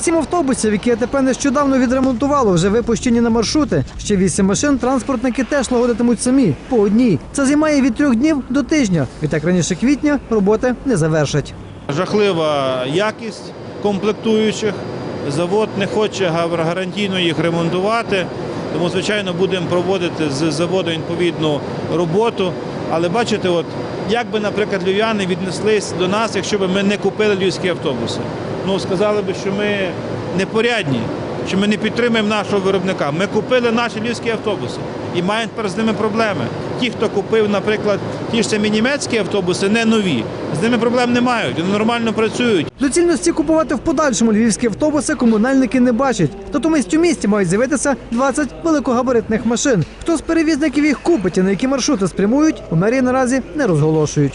Сім автобусів, які АТП нещодавно відремонтувало, вже випущені на маршрути. Ще вісім машин транспортники теж лагодитимуть самі по одній. Це займає від трьох днів до тижня. Відтак раніше квітня роботи не завершать. Жахлива якість комплектуючих. Завод не хоче гарантійно їх ремонтувати. Тому, звичайно, будемо проводити з заводу відповідну роботу. Але бачите, от як би, наприклад, львів'яни віднеслись до нас, якщо б ми не купили львівські автобуси. Ну, сказали б, що ми непорядні, що ми не підтримуємо нашого виробника. Ми купили наші львівські автобуси і маємо тепер з ними проблеми. Ті, хто купив, наприклад, ті ж самі німецькі автобуси, не нові, з ними проблем не мають, вони нормально працюють. Доцільності купувати в подальшому львівські автобуси комунальники не бачать. Натомість у місті мають з'явитися 20 великогабаритних машин. Хто з перевізників їх купить і на які маршрути спрямують, у мерії наразі не розголошують.